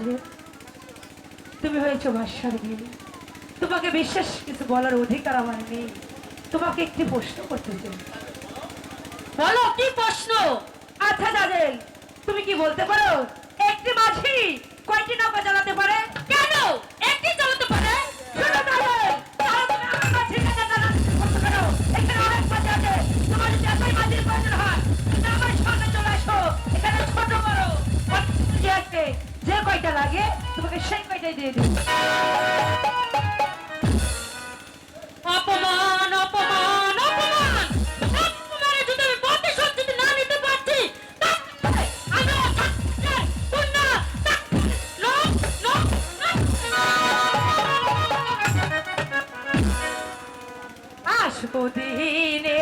রাজে তুমি হয়েছ বাসার মেয়ে তোমাকে বিশ্বাস, কিছু বলার অধিকার আমার নেই। তোমাকে একটি প্রশ্ন করতে চাই। বলো, কি প্রশ্ন? আচ্ছা দাদেল তুমি কি বলতে পারো? একটি মাঝি কয়টি নৌকা চালাতে পারে? অপমান অপমান আসব দিনে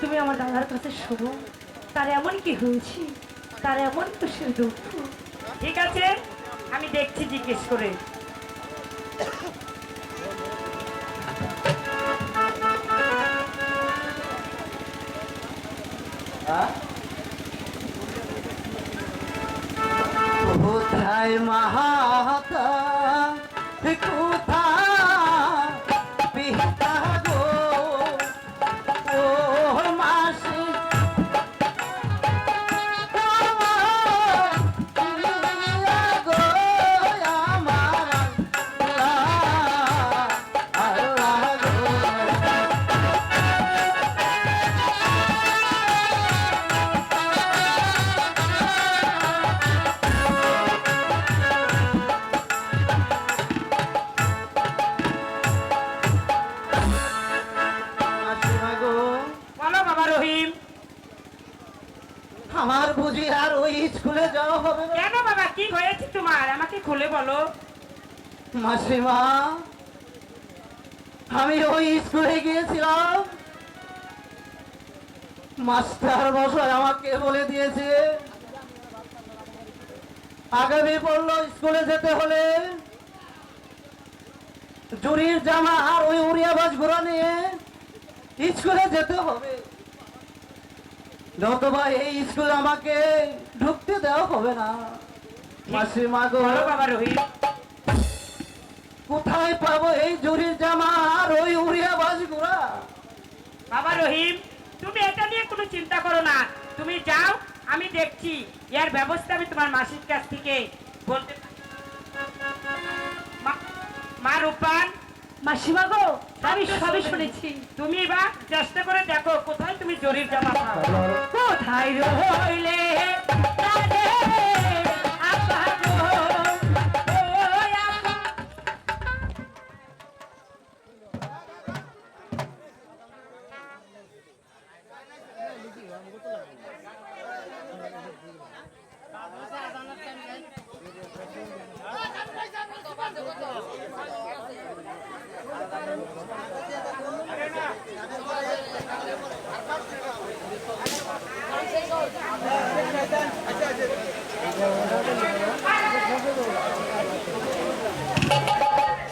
তুমি আমার দাদার কাছে শোনো। তার এমন কি হয়েছে? তার এমন খুশির দুঃখ? ঠিক আছে, আমি দেখছি জিজ্ঞেস করে। কোথায় মাহাতা স্কুলে যাওয়া হবে না। কেন বাবা কি হয়েছে তোমার? আমাকে খুলে বলো। মাসিমা আমি ওই স্কুলে গিয়েছিলাম। মাস্টার মশাই আমাকে বলে দিয়েছে আগামী পড়ল স্কুলে যেতে হলে জুরির জামা আর ওই উড়িয়া বাস ঘোরা নিয়ে স্কুলে যেতে হবে। নতুবা এই স্কুল আমাকে ঢুকতে দেওয়া হবে না। মাসিমা গো বাবা রহিম কোথায় পাবো এই জুরির জামা আর ওই উড়িয়া বাসগুলা বাবা রহিম তুমি এটা নিয়ে কোনো চিন্তা করো না। তুমি যাও আমি দেখছি। এর ব্যবস্থা আমি তোমার মাসির কাছ থেকে বলতে মা- রূপান। মাসিমা গো আমি সবই শুনেছি। তুমি বা চেষ্টা করে দেখো কোথায় তুমি জরির জামা কোথায় রইলে?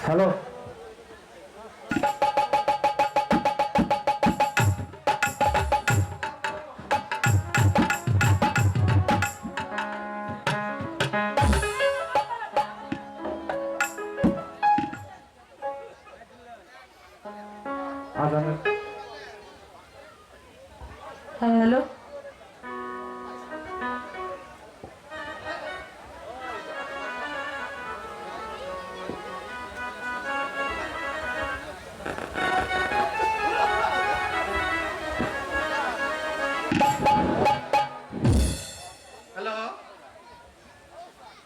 Hello hello? হ্যালো?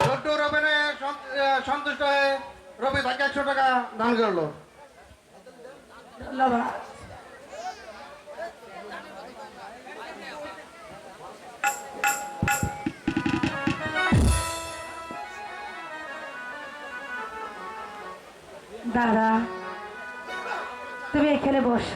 ছোট সন্তুষ্ট হয়ে রবি তাকে একশো টাকা দান করল। দাদা তুমি এখানে বস।